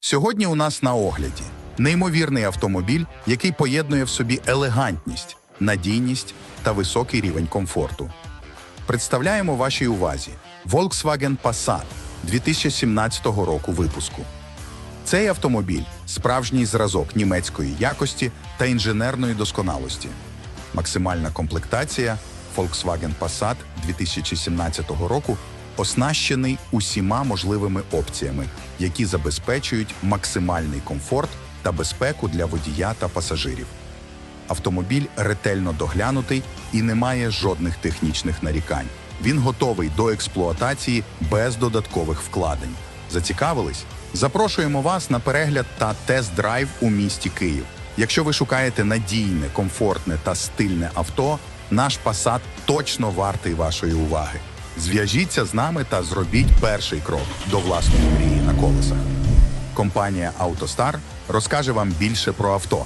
Сьогодні у нас на огляді неймовірний автомобіль, який поєднує в собі елегантність, надійність та високий рівень комфорту. Представляємо вашій увазі Volkswagen Passat 2017 року випуску. Цей автомобіль справжній зразок німецької якості та інженерної досконалості. Максимальна комплектація Volkswagen Passat 2017 року оснащений усіма можливими опціями, які забезпечують максимальний комфорт та безпеку для водія та пасажирів. Автомобіль ретельно доглянутий і не має жодних технічних нарікань. Він готовий до експлуатації без додаткових вкладень. Зацікавились? Запрошуємо вас на перегляд та тест-драйв у місті Київ. Якщо ви шукаєте надійне, комфортне та стильне авто, наш Passat точно вартий вашої уваги. Зв'яжіться з нами та зробіть перший крок до власної мрії на колесах. Компанія «АвтоСтар» розкаже вам більше про авто.